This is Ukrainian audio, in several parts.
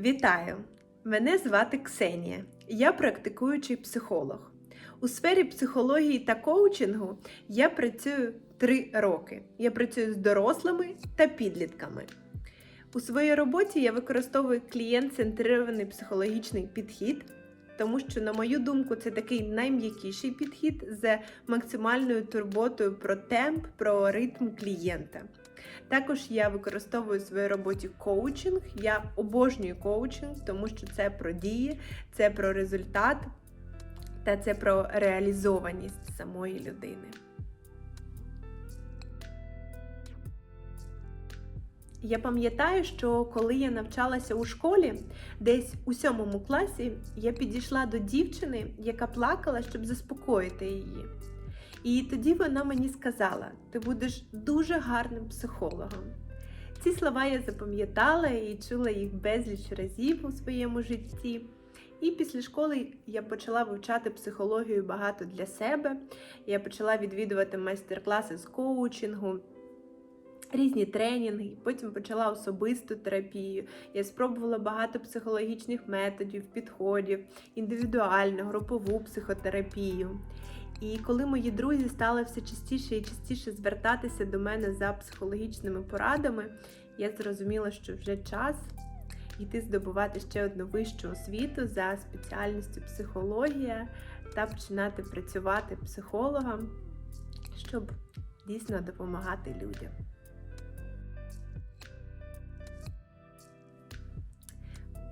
Вітаю! Мене звати Ксенія. Я практикуючий психолог. У сфері психології та коучингу я працюю три роки. Я працюю з дорослими та підлітками. У своїй роботі я використовую клієнт-центрирований психологічний підхід, тому що, на мою думку, це такий найм'якіший підхід з максимальною турботою про темп, про ритм клієнта. Також я використовую в своїй роботі коучинг. Я обожнюю коучинг, тому що це про дії, це про результат та це про реалізованість самої людини. Я пам'ятаю, що коли я навчалася у школі, десь у сьомому класі, я підійшла до дівчини, яка плакала, щоб заспокоїти її. І тоді вона мені сказала: ти будеш дуже гарним психологом. Ці слова я запам'ятала і чула їх безліч разів у своєму житті. І після школи я почала вивчати психологію багато для себе. Я почала відвідувати майстер-класи з коучингу, різні тренінги, потім почала особисту терапію. Я спробувала багато психологічних методів, підходів, індивідуальну, групову психотерапію. І коли мої друзі стали все частіше і частіше звертатися до мене за психологічними порадами, я зрозуміла, що вже час йти здобувати ще одну вищу освіту за спеціальністю психологія та починати працювати психологом, щоб дійсно допомагати людям.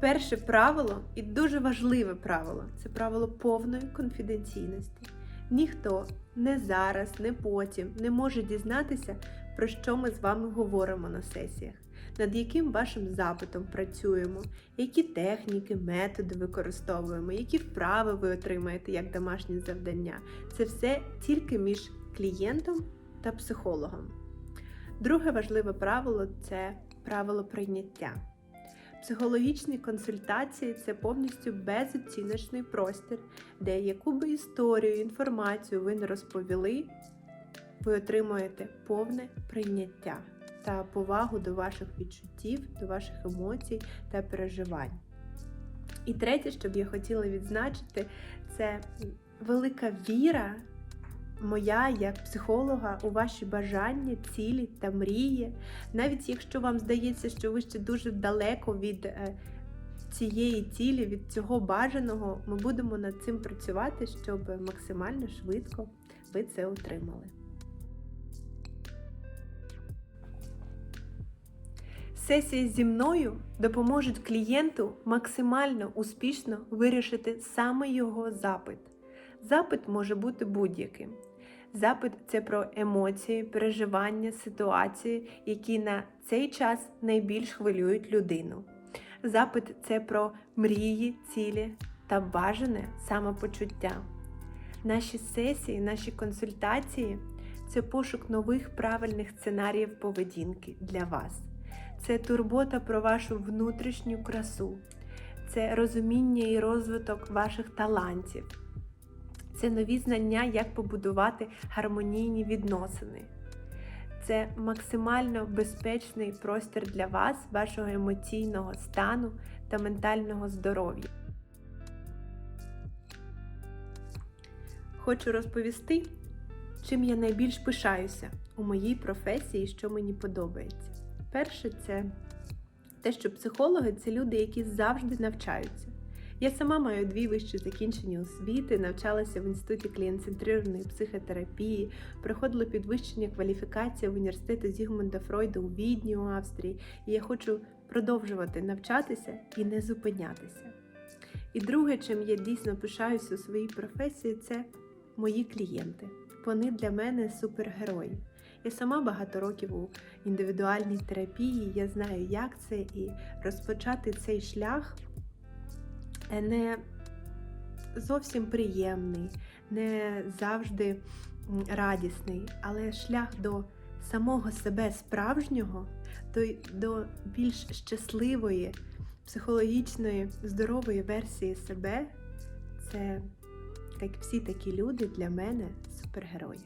Перше правило і дуже важливе правило це правило повної конфіденційності. Ніхто не зараз, не потім не може дізнатися, про що ми з вами говоримо на сесіях, над яким вашим запитом працюємо, які техніки, методи використовуємо, які вправи ви отримаєте як домашнє завдання. Це все тільки між клієнтом та психологом. Друге важливе правило це правило прийняття. Психологічні консультації це повністю безоціночний простір, де яку би історію, інформацію ви не розповіли, ви отримуєте повне прийняття та повагу до ваших відчуттів, до ваших емоцій та переживань. І третє, що б я хотіла відзначити, це велика віра. Моя як психолога у ваші бажання, цілі та мрії, навіть якщо вам здається, що ви ще дуже далеко від е, цієї цілі, від цього бажаного, ми будемо над цим працювати, щоб максимально швидко ви це отримали. Сесії зі мною допоможуть клієнту максимально успішно вирішити саме його запит. Запит може бути будь-яким. Запит це про емоції, переживання, ситуації, які на цей час найбільш хвилюють людину. Запит це про мрії, цілі та бажане самопочуття. Наші сесії, наші консультації це пошук нових правильних сценаріїв поведінки для вас. Це турбота про вашу внутрішню красу, це розуміння і розвиток ваших талантів. Це нові знання, як побудувати гармонійні відносини. Це максимально безпечний простір для вас, вашого емоційного стану та ментального здоров'я. Хочу розповісти, чим я найбільш пишаюся у моїй професії, що мені подобається. Перше, це те, що психологи це люди, які завжди навчаються. Я сама маю дві вищі закінчені освіти, навчалася в інституті клієнт-центрированої психотерапії, проходила підвищення кваліфікації в університеті Зігмунда Фройда у Відні, у Австрії, і я хочу продовжувати навчатися і не зупинятися. І друге, чим я дійсно пишаюся у своїй професії, це мої клієнти. Вони для мене супергерої. Я сама багато років у індивідуальній терапії, я знаю, як це, і розпочати цей шлях не зовсім приємний, не завжди радісний, але шлях до самого себе справжнього, до більш щасливої, психологічної, здорової версії себе це, як всі такі люди, для мене супергерої.